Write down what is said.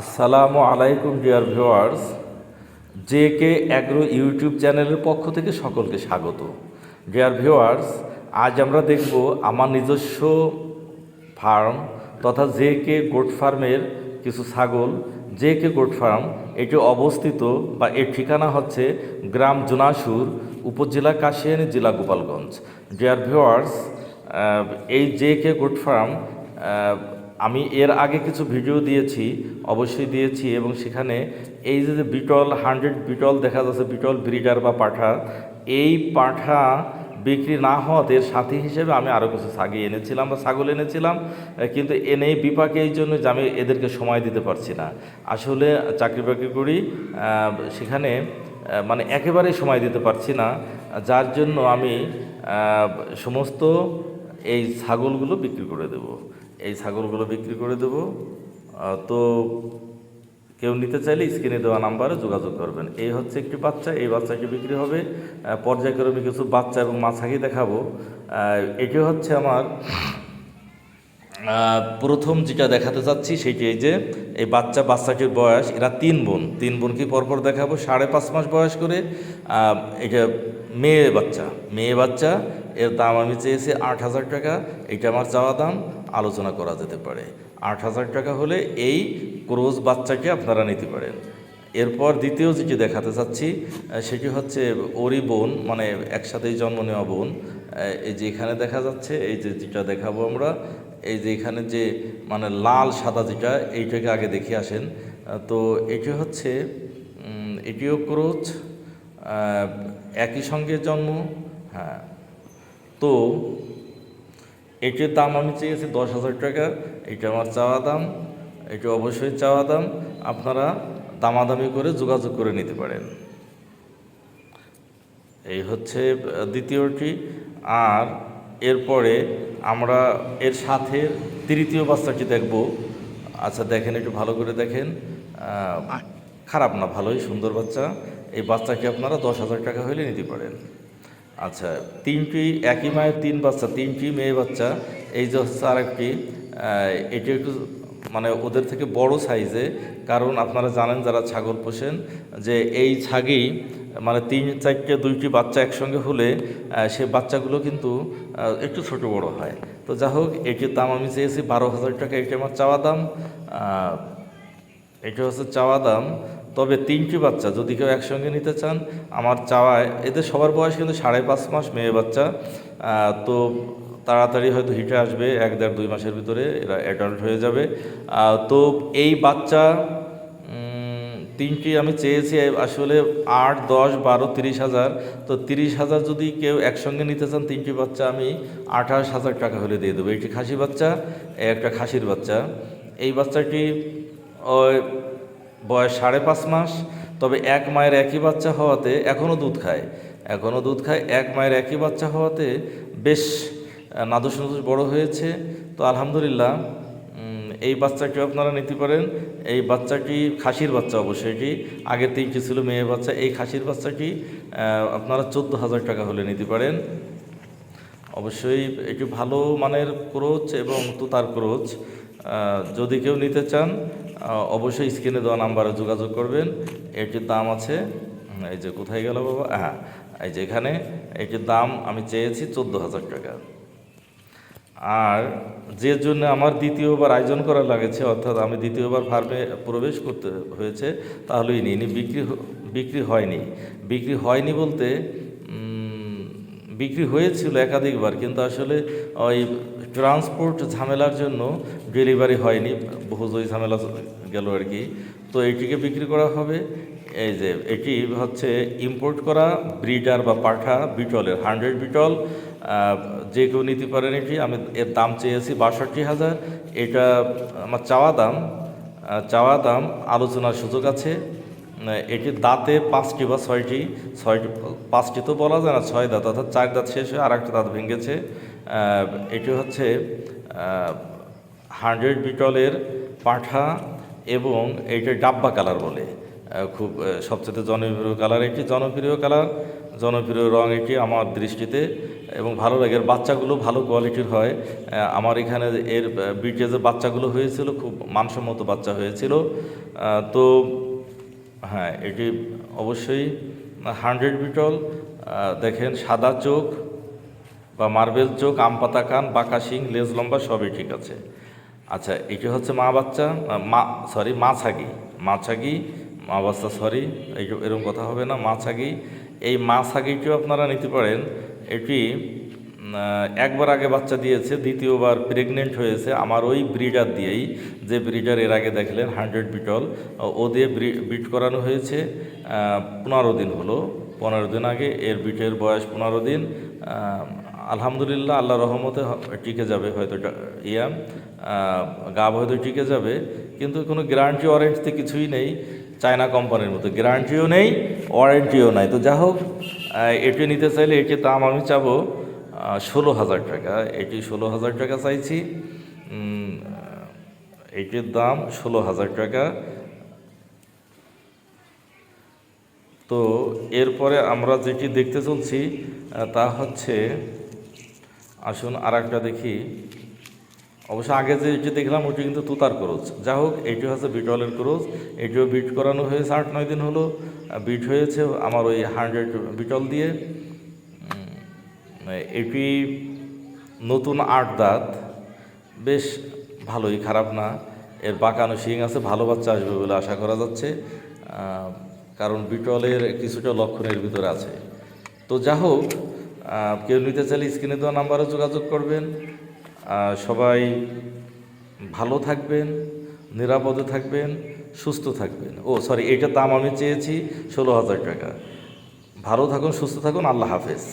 আসসালামু আলাইকুম, dear viewers. J K agro YouTube চ্যানেলের পক্ষ থেকে সকলকে স্বাগত। ডিয়ার ভিউয়ার্স, আজ আমরা দেখব আমার নিজস্ব ফার্ম তথা জে কে গোট ফার্মের কিছু ছাগল। জে কে গোট ফার্ম, এটি অবস্থিত বা এর ঠিকানা হচ্ছে গ্রাম জোনাসুর, উপজেলা কাশিয়ানী, জেলা গোপালগঞ্জ। ডিয়ার ভিউয়ার্স এই জে কে গোট ফার্ম আমি এর আগে কিছু ভিডিও দিয়েছি, অবশ্যই দিয়েছি এবং সেখানে এই যে বিটল হান্ড্রেড বিটল দেখা যাচ্ছে, বিটল ব্রিডার বা পাঠা, এই পাঠা বিক্রি না হওয়াতে এর সাথী হিসেবে আমি আরও কিছু ছাগি এনেছিলাম বা ছাগল এনেছিলাম কিন্তু এনে বিপাকে এই জন্য যে আমি এদেরকে সময় দিতে পারছি না। আসলে চাকরি বাকরি করি সেখানে মানে একেবারেই সময় দিতে পারছি না, যার জন্য আমি সমস্ত এই ছাগলগুলো বিক্রি করে দেব। এই ছাগলগুলো বিক্রি করে দেব। তো কেউ নিতে চাইলে স্ক্রিনে দেওয়া নাম্বারে যোগাযোগ করবেন। এই হচ্ছে একটি বাচ্চা, এই বাচ্চাটি বিক্রি হবে। পর্যায়ক্রমে কিছু বাচ্চা এবং মাছাকি দেখাবো। এটি হচ্ছে আমার প্রথম যেটা দেখাতে চাচ্ছি সেটি এই যে, এই বাচ্চা, বাচ্চাটির বয়স, এরা তিন বোন। তিন বোনকে পরপর দেখাবো। সাড়ে পাঁচ মাস বয়স করে এটা মেয়ে বাচ্চা মেয়ে বাচ্চা। এর দাম আমি চেয়েছি আট হাজার টাকা। এটা আমার চাওয়া দাম। আলোচনা করা যেতে পারে। আট হাজার টাকা হলে এই ক্রোজ বাচ্চাকে আপনারা নিতে পারেন। এরপর দ্বিতীয় যেটি দেখাতে চাচ্ছি সেটি হচ্ছে ওরি বোন মানে একসাথেই জন্ম নেওয়া বোন। এই যে এখানে দেখা যাচ্ছে, এই যে যেটা দেখাবো আমরা, এই যে এখানে যে মানে লাল সাদা যেটা, এইটাকে আগে দেখে আসেন। তো এটি হচ্ছে এটিও ক্রোচ একই সঙ্গে জন্ম হ্যাঁ। তো এটির দাম আমি চেয়েছি দশ হাজার টাকা এটা আমার চাওয়া দাম এটা অবশ্যই চাওয়া দাম আপনারা দামাদামি করে যোগাযোগ করে নিতে পারেন। এই হচ্ছে দ্বিতীয়টি। আর এরপরে আমরা এর সাথে তৃতীয় বাচ্চাটি দেখব। আচ্ছা দেখেন একটু ভালো করে দেখেন। খারাপ না ভালোই সুন্দর বাচ্চা। এই বাচ্চাকে আপনারা দশ হাজার টাকা হলে নিতে পারেন। আচ্ছা তিনটি একই মায়ের তিন বাচ্চা তিনটি মেয়ে বাচ্চা, এই যে হচ্ছে আরেকটি এটি একটু মানে ওদের থেকে বড় সাইজে কারণ আপনারা জানেন যারা ছাগল পোষেন, যে এই ছাগি মানে তিন চারটে দুইটি বাচ্চা একসঙ্গে হলে সে বাচ্চাগুলো কিন্তু একটু ছোট বড় হয়। তো যা হোক এটির দাম আমি চেয়েছি বারো হাজার টাকা, এটি আমার চাওয়া দাম। এটা হচ্ছে চাওয়া দাম। তবে তিনটি বাচ্চা, যদি কেউ একসঙ্গে নিতে চান, আমার চাওয়ায় এদের সবার বয়স কিন্তু সাড়ে পাঁচ মাস মেয়ে বাচ্চা তো তাড়াতাড়ি হয়তো হিটে আসবে, এক দেড় দুই মাসের ভিতরে এরা অ্যাডাল্ট হয়ে যাবে। তো এই বাচ্চা তিনটি আমি চেয়েছি, আসলে আট, দশ, বারো, তিরিশ হাজার, তো তিরিশ হাজার যদি কেউ একসঙ্গে নিতে চান, তিনটি বাচ্চা আমি আঠাশ হাজার টাকা হলে দিয়ে দেবো। একটি খাসি বাচ্চা, একটা খাসির বাচ্চা। এই বাচ্চাটি, ওই বয়স সাড়ে পাঁচ মাস, তবে এক মায়ের একই বাচ্চা হওয়াতে এখনও দুধ খায়। এখনও দুধ খায়, এক মায়ের একই বাচ্চা হওয়াতে বেশ নাদুস নাদুস বড় হয়েছে। তো আলহামদুলিল্লাহ এই বাচ্চাটিও আপনারা নিতে পারেন। এই বাচ্চাটি খাসির বাচ্চা অবশ্যই এটি আগে তিনটি ছিল মেয়ে বাচ্চা, এই খাসির বাচ্চাটি আপনারা চোদ্দ হাজার টাকা হলে নিতে পারেন। অবশ্যই একটু ভালো মানের ক্রোচ এবং তুতার ক্রোচ যদি কেউ নিতে চান অবশ্যই স্ক্রিনে দেওয়া নাম্বারে যোগাযোগ করবেন। এটির দাম আছে এই যে কোথায় গেল বাবা? হ্যাঁ এই যে এখানে, এটির দাম আমি চেয়েছি চোদ্দ হাজার টাকা। আর যে জন্য আমার দ্বিতীয়বার আয়োজন করা লাগেছে, অর্থাৎ আমি দ্বিতীয়বার ফার্মে প্রবেশ করতে হয়েছে তাহলেই নিই নি বিক্রি বিক্রি হয়নি। বিক্রি হয়নি বলতে বিক্রি হয়েছিল একাধিকবার, কিন্তু আসলে ওই ট্রান্সপোর্ট ঝামেলার জন্য ডেলিভারি হয়নি বহুজয়ী ঝামেলা গেল আর কি। তো এটিকে বিক্রি করা হবে, এই যে এটি হচ্ছে ইম্পোর্ট করা ব্রিডার বা পাঠা বিটলের হান্ড্রেড বিটল যে কেউ নিতে পারেন এটি, আমি এর দাম চেয়েছি বাষট্টি হাজার, এটা আমার চাওয়া দাম চাওয়া দাম আলোচনার সুযোগ আছে। এটির দাঁতে পাঁচটি বা ছয়টি ছয়টি, পাঁচটি তো বলা যায় না, ছয় দাঁত, অর্থাৎ চার দাঁত শেষ হয়ে আর একটা দাঁত ভেঙেছে। এটি হচ্ছে হান্ড্রেড বিটলের পাঠা এবং এইটা ডাব্বা কালার বলে। খুব সবচেয়ে জনপ্রিয় কালার এটি জনপ্রিয় কালার, জনপ্রিয় রং এটি আমার দৃষ্টিতে এবং ভালো লাগে। এর বাচ্চাগুলো ভালো কোয়ালিটির হয়। আমার এখানে এর বিটে যে বাচ্চাগুলো হয়েছিল, খুব মানসম্মত বাচ্চা হয়েছিল। তো হ্যাঁ এটি অবশ্যই হান্ড্রেড বিটল দেখেন সাদা চোখ বা মার্বেল চোখ, আম পাতা কান, বাঁকা শিং, লেজ লম্বা, সবই ঠিক আছে। আচ্ছা এটি হচ্ছে মা বাচ্চা, মা সরি মা ছাগি মা ছাগি, মা বাচ্চা সরি এই এরকম কথা হবে না, মা ছাগি। এই মা ছাগিটিও আপনারা নিতে পারেন। এটি একবার আগে বাচ্চা দিয়েছে, দ্বিতীয়বার প্রেগনেন্ট হয়েছে। আমার ওই ব্রিডার দিয়েই, যে ব্রিডার এর আগে দেখলেন হান্ড্রেড বিটল ও দিয়ে বিট করানো হয়েছে পনেরো দিন হলো। পনেরো দিন আগে এর বিটের বয়স পনেরো দিন। আলহামদুলিল্লাহ, আল্লাহ রহমতে টিকে যাবে হয়তো এটা ইয়া গাব হয়তো টিকে যাবে, কিন্তু কোনো গ্যারান্টি ওয়ারেন্টি কিছুই নেই। চায়না কোম্পানির মতো গ্যারান্টিও নেই ওয়ারেন্টিও নাই। তো যা হোক এটি নিতে চাইলে এটির দাম আমি চাবো। ষোলো হাজার টাকা। এটি ষোলো হাজার টাকা চাইছি। এটির দাম ষোলো হাজার টাকা। তো এরপরে আমরা যেটি দেখতে চলছি তা হচ্ছে, আসুন আর একটা দেখি। অবশ্য আগে যে এটি দেখলাম, ওটি কিন্তু তুতার ক্রোচ। যা হোক, এটি হচ্ছে বিটলের ক্রোচ। এটিও বিট করানো হয়েছে আট নয় দিন হলো। বিট হয়েছে আমার ওই হান্ড্রেড বিটল দিয়ে। এটি নতুন আট দাঁত, বেশ ভালোই, খারাপ না। এর বাঁকানো শিং আছে, ভালো বাচ্চা আসবে বলে আশা করা যাচ্ছে। কারণ বিটলের কিছুটা লক্ষণের ভিতরে আছে। তো যা হোক কেউ নিতে চাইলে স্ক্রিনে দেওয়া নাম্বারে যোগাযোগ করবেন। সবাই ভালো থাকবেন, নিরাপদে থাকবেন, সুস্থ থাকবেন। ও সরি এটার দাম আমি চেয়েছি ষোলো হাজার টাকা। ভালো থাকুন, সুস্থ থাকুন, আল্লাহ হাফেজ।